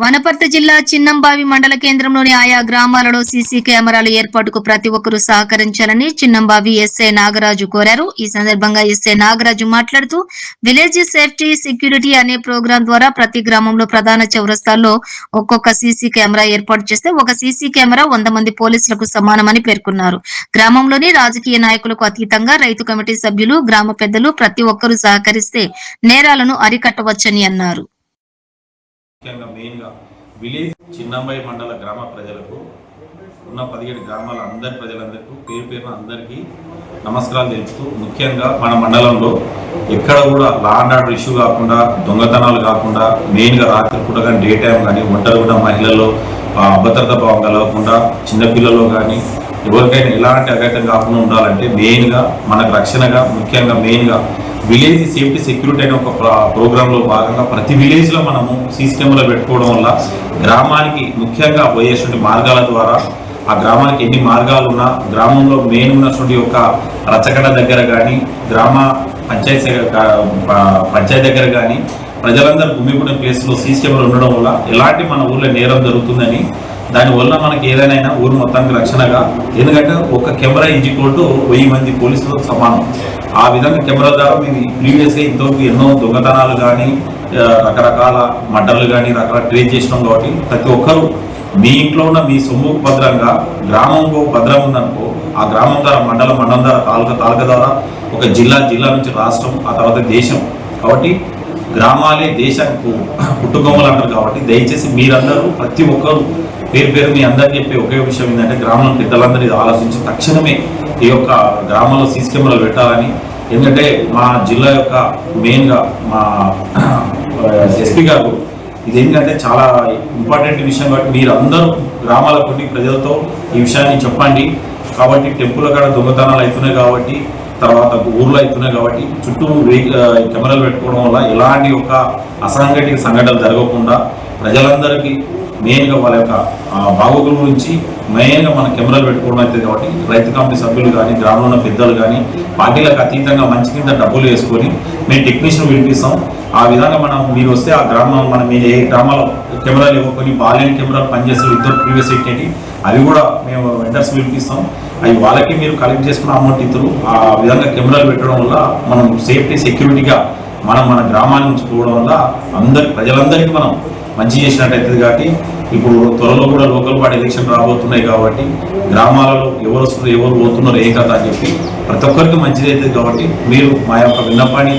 వనపర్తి జిల్లా చిన్నంబావి మండల కేంద్రంలోని ఆయా గ్రామాలలో సీసీ కెమెరాల ఏర్పాటుకు ప్రతి ఒక్కరూ సహకరించాలని చిన్నంబావి ఎస్ఐ నాగరాజు కోరారు. ఈ సందర్భంగా ఎస్ఐ నాగరాజు మాట్లాడుతూ విలేజ్ సేఫ్టీ సెక్యూరిటీ అనే ప్రోగ్రాం ద్వారా ప్రతి గ్రామంలో ప్రధాన చౌరస్తాల్లో ఒక్కొక్క సీసీ కెమెరా ఏర్పాటు చేస్తే ఒక సీసీ కెమెరా వంద మంది పోలీసులకు సమానమని పేర్కొన్నారు. గ్రామంలోని రాజకీయ నాయకులకు అతీతంగా రైతు కమిటీ సభ్యులు గ్రామ పెద్దలు ప్రతి ఒక్కరూ సహకరిస్తే నేరాలను అరికట్టవచ్చని అన్నారు. ముఖ్యంగా మెయిన్గా విలేజ్ చిన్నంబాయి మండల గ్రామ ప్రజలకు ఉన్న పదిహేడు గ్రామాల అందరి ప్రజలందరికీ పేరు పేరున అందరికీ నమస్కారాలు తెలుపుతూ ముఖ్యంగా మన మండలంలో ఎక్కడ కూడా లా అండ్ ఆర్డర్ ఇష్యూ కాకుండా దొంగతనాలు కాకుండా మెయిన్గా రాత్రి పూట కానీ డే టైం కానీ ఒంటరి కూడా మహిళల్లో అభద్రత భావం కలగకుండా చిన్నపిల్లలు కానీ ఎవరికైనా ఎలాంటి అఘాతం కాకుండా ఉండాలంటే మెయిన్గా మనకు రక్షణగా ముఖ్యంగా మెయిన్గా విలేజ్ సేఫ్టీ సెక్యూరిటీ అనే ఒక ప్ర- ప్రోగ్రాంలో భాగంగా ప్రతి విలేజ్లో మనము సీసీ కెమెరా పెట్టుకోవడం వల్ల గ్రామానికి ముఖ్యంగా పోయేటువంటి మార్గాల ద్వారా ఆ గ్రామానికి ఎన్ని మార్గాలు ఉన్నా గ్రామంలో మెయిన్ ఉన్నటువంటి ఒక రచకడ దగ్గర కానీ గ్రామ పంచాయతీ పంచాయతీ దగ్గర కానీ ప్రజలందరూ గుమ్మిపడిన ప్లేస్లో సీసీ కెమెరా ఉండడం వల్ల ఎలాంటి మన ఊర్లో నేరం జరుగుతుందని దానివల్ల మనకి ఏదైనా ఊరు మొత్తానికి రక్షణగా ఎందుకంటే ఒక కెమెరా ఈజ్వల్ వెయ్యి మంది పోలీసులతో సమానం. ఆ విధంగా కెమెరా ద్వారా మేము ప్రీవియస్గా ఇంతవరకు ఎన్నో దొంగతనాలు కానీ రకరకాల మడ్డలు కానీ రకరకాల ట్రేస్ చేసినాం కాబట్టి ప్రతి ఒక్కరూ మీ ఇంట్లో ఉన్న మీ సొమ్ము భద్రంగా గ్రామంకు భద్రం ఉందనుకో ఆ గ్రామం ద్వారా మండలం మండలం ద్వారా తాలూకా తాలూకా ద్వారా ఒక జిల్లా జిల్లా నుంచి రాష్ట్రం ఆ తర్వాత దేశం. కాబట్టి గ్రామాలే దేశానికి పుట్టుకొమ్మలు అంటారు కాబట్టి దయచేసి మీరందరూ ప్రతి ఒక్కరు పేరు పేరు మీ అందరికీ చెప్పే ఒకే విషయం ఏంటంటే గ్రామంలో పెద్దలందరూ ఇది ఆలోచించి తక్షణమే ఈ యొక్క గ్రామంలో సీసీ కెమెరాలు పెట్టాలని. ఎందుకంటే మా జిల్లా యొక్క మెయిన్గా మా ఎస్పీ గారు ఇది చాలా ఇంపార్టెంట్ విషయం కాబట్టి మీరందరూ అందరూ గ్రామాల కొన్ని ప్రజలతో ఈ విషయాన్ని చెప్పండి. కాబట్టి టెంపుల్ కాడ దొంగతనాలు అవుతున్నాయి కాబట్టి తర్వాత ఊర్లో అవుతున్నాయి కాబట్టి చుట్టూ కెమెరాలు పెట్టుకోవడం వల్ల ఎలాంటి ఒక అసంఘటిత సంఘటనలు జరగకుండా ప్రజలందరికీ మెయిన్గా వాళ్ళ యొక్క బాగోగుల గురించి మెయిన్గా మన కెమెరాలు పెట్టుకోవడం అవుతుంది కాబట్టి రైతు కమిటీ సభ్యులు కానీ గ్రామంలో ఉన్న పెద్దలు కానీ పార్టీలకు అతీతంగా మంచి కింద డబ్బులు వేసుకొని మేము టెక్నీషియన్ పిలిపిస్తాం ఆ విధంగా మనం మీరు వస్తే ఆ గ్రామం మనం మీరు ఏ గ్రామాల్లో కెమెరాలు ఇవ్వకొని బాలేని కెమెరాలు పనిచేసే ఇద్దరు ప్రీవియస్ ఎక్కేటి అవి కూడా మేము వెండర్స్ పిలిపిస్తాం అవి వాళ్ళకి మీరు కలెక్ట్ చేసుకున్న అమౌంట్ ఇద్దరు ఆ విధంగా కెమెరాలు పెట్టడం వల్ల మనం సేఫ్టీ సెక్యూరిటీగా మనం మన గ్రామాన్ని ఉంచుకోవడం వల్ల అందరి ప్రజలందరికీ మనం మంచి చేసినట్టయితుంది కాబట్టి ఇప్పుడు త్వరలో కూడా లోకల్ బాడీ ఎలక్షన్ రాబోతున్నాయి కాబట్టి గ్రామాలలో ఎవరు వస్తున్నారు ఎవరు పోతున్నారు ఏ కథ అని చెప్పి ప్రతి ఒక్కరికి మంచిది అవుతుంది కాబట్టి మీరు మా యొక్క విన్నపాన్ని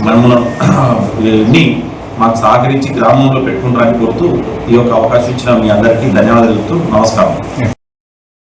మనములని మాకు సహకరించి గ్రామంలో పెట్టుకుంటారని కోరుతూ ఈ యొక్క అవకాశం ఇచ్చిన మీ అందరికీ ధన్యవాదాలు చెప్తూ నమస్కారం.